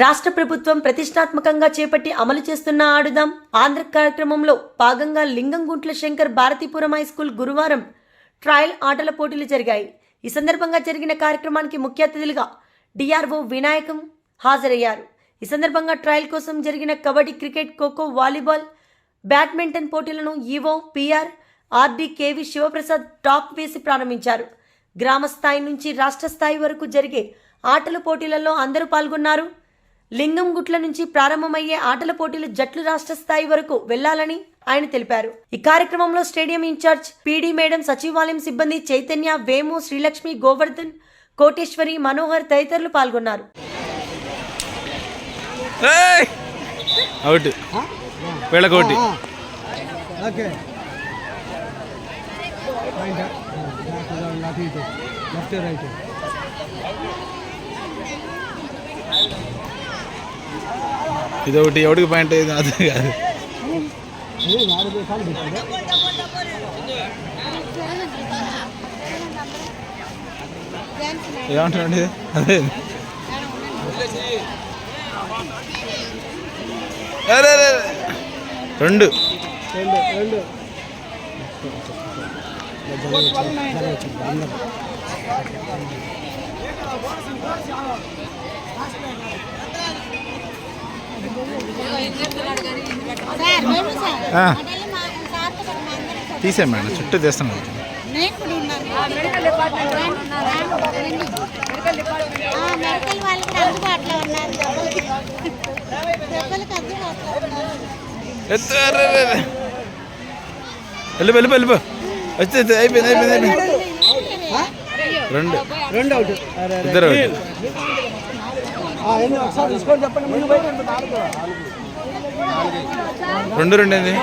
రాష్ట్ర ప్రభుత్వం ప్రతిష్టాత్మకంగా చేపట్టి అమలు చేస్తున్న ఆడుదాం ఆంధ్ర కార్యక్రమంలో భాగంగా లింగంగుంట్ల శంకర్ భారతీపురం హై స్కూల్ గురువారం ట్రయల్ ఆటల పోటీలు జరిగాయి. ఈ సందర్భంగా జరిగిన కార్యక్రమానికి ముఖ్య అతిథులుగా డిఆర్ఓ వినాయకం హాజరయ్యారు. ఈ సందర్భంగా ట్రయల్ కోసం జరిగిన kabaddi cricket kho kho volleyball badminton పోటీలను EO PR RD KV Sivaprasad top వేసి ప్రారంభించారు. గ్రామ స్థాయి నుంచి రాష్ట్ర స్థాయి వరకు జరిగే ఆటల పోటీలలో అందరూ పాల్గొన్నారు. లింగం గుట్ల నుంచి ప్రారంభమయ్యే ఆటల పోటీలు జట్లు రాష్ట్ర స్థాయి వరకు వెళ్ళాలని ఆయన తెలిపారు. ఈ కార్యక్రమంలో స్టేడియం ఇన్ఛార్జ్ పీడీ మేడం సచివాలయం సిబ్బంది చైతన్య వేము శ్రీలక్ష్మి గోవర్ధన్ కోటేశ్వరి మనోహర్ తదితరులు పాల్గొన్నారు. ఓకే. ఇది ఒకటి ఎవడికి పాయింట్ ఇది అదే కాదు. ఇది? ఏమంటారండి అదే రెండు రెండు. తీసే మేడం చుట్టూ తీస్తున్నాను వాళ్ళు అరే. వెళ్ళిపో వచ్చి అయిపోయింది అయిపోయింది అయిపోయింది. రెండు. రెండు అవుట్ ఇద్దరు తీసుకోండి చెప్పండి. రెండు రెండు ఏంది